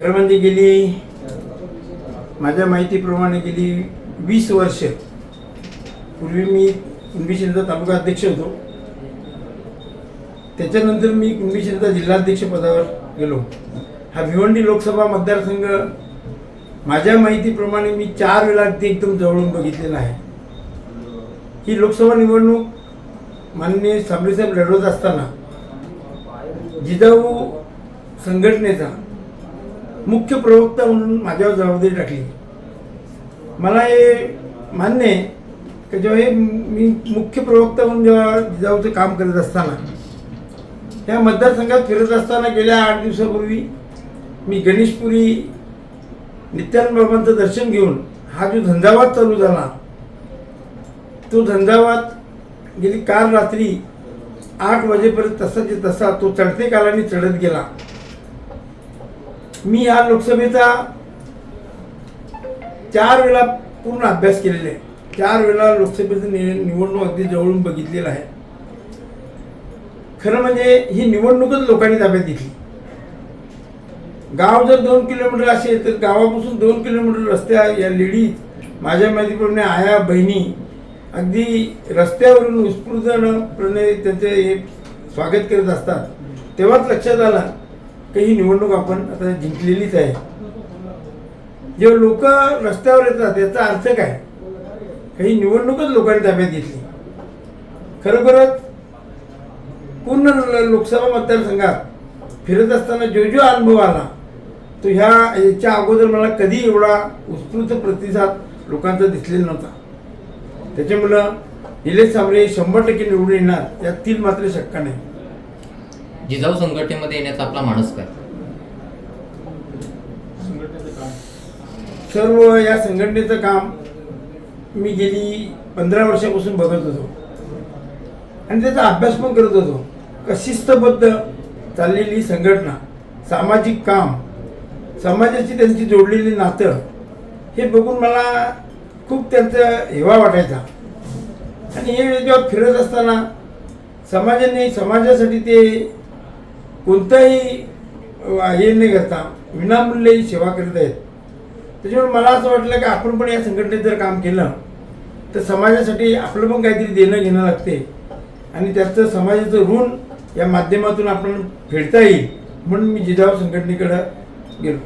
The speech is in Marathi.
खरं म्हणजे गेली माझ्या माहितीप्रमाणे गेली वीस वर्ष. पूर्वी मी कुंभीशिरचा तालुका अध्यक्ष होतो. त्याच्यानंतर मी कुंभीशिरचा जिल्हाध्यक्ष पदावर गेलो. हा भिवंडी लोकसभा मतदारसंघ माझ्या माहितीप्रमाणे मी चार वेळा अगदी एकदम जवळून बघितलेला आहे. ही लोकसभा निवडणूक माननीय साबळेसाहेब लढवत असताना जिजाऊ संघटनेचा मुख्य प्रवक्ता म्हणून माझ्यावर जबाबदारी टाकली. मला हे मान्य आहे की जेव्हा हे मी मुख्य प्रवक्ता म्हणून जेव्हा जिजाऊचं काम करत असताना त्या मतदारसंघात फिरत असताना गेल्या आठ दिवसापूर्वी मी गणेशपुरी नित्यानंद बाबांचं दर्शन घेऊन हा जो झंझावात चालू झाला तो झंझावात गेली काल रात्री आठ वाजेपर्यंत तसाचे तसा तो चढते कालाने चढत गेला. मी या लोकसभेचा चार वेळा पूर्ण अभ्यास केलेला आहे. चार वेळा लोकसभेचं नि- निवडणूक अगदी जवळून बघितलेलं आहे. खरं म्हणजे ही निवडणूकच लोकांनी ताब्यात घेतली. गाव जर दोन किलोमीटर असेल तर गावापासून दोन किलोमीटर रस्त्या या लेडीज माझ्या माहितीप्रमाणे आया बहिणी अगदी रस्त्यावरून उत्स्फूर्तपणे त्याचे हे स्वागत करत असतात. तेव्हाच लक्षात आलं की ही निवडणूक आपण आता जिंकलेलीच आहे. जेव्हा लोक रस्त्यावर येतात याचा अर्थ काय? काही निवडणूकच लोकांनी ताब्यात घेतली. खरोखरच पूर्ण लोकसभा मतदारसंघात फिरत असताना जो जो अनुभव आला तो ह्या याच्या अगोदर मला कधी एवढा उत्स्फूर्त प्रतिसाद लोकांचा दिसलेला नव्हता. त्याच्यामुळं निलेश सामरे शंभर टक्के निवडून येणार यात तीन मात्र शक्का नाही. जिजाऊ संघटनेमध्ये येण्याचा आपला माणूस काय? सर्व या संघटनेचं काम मी गेली पंधरा वर्षापासून बघत होतो. आणि त्याचा अभ्यास पण करत होतो. शिस्तबद्ध चाललेली संघटना सामाजिक काम समाजाची त्यांची जोडलेली नातं हे बघून मला खूप त्यांचा हेवा वाटायचा. आणि हे जेव्हा फिरत असताना समाजाने समाजासाठी ते कोणताही हे नाही करता विनामूल्य ही सेवा करत आहेत. त्याच्यामुळे मला असं वाटलं की आपण पण या संघटनेत जर काम केलं तर समाजासाठी आपलं पण काहीतरी देणं घेणं लागते. आणि त्याचं समाजाचं ऋण या माध्यमातून आपण फेडता येईल म्हणून मी जिजाऊ संघटनेकडं गेलो.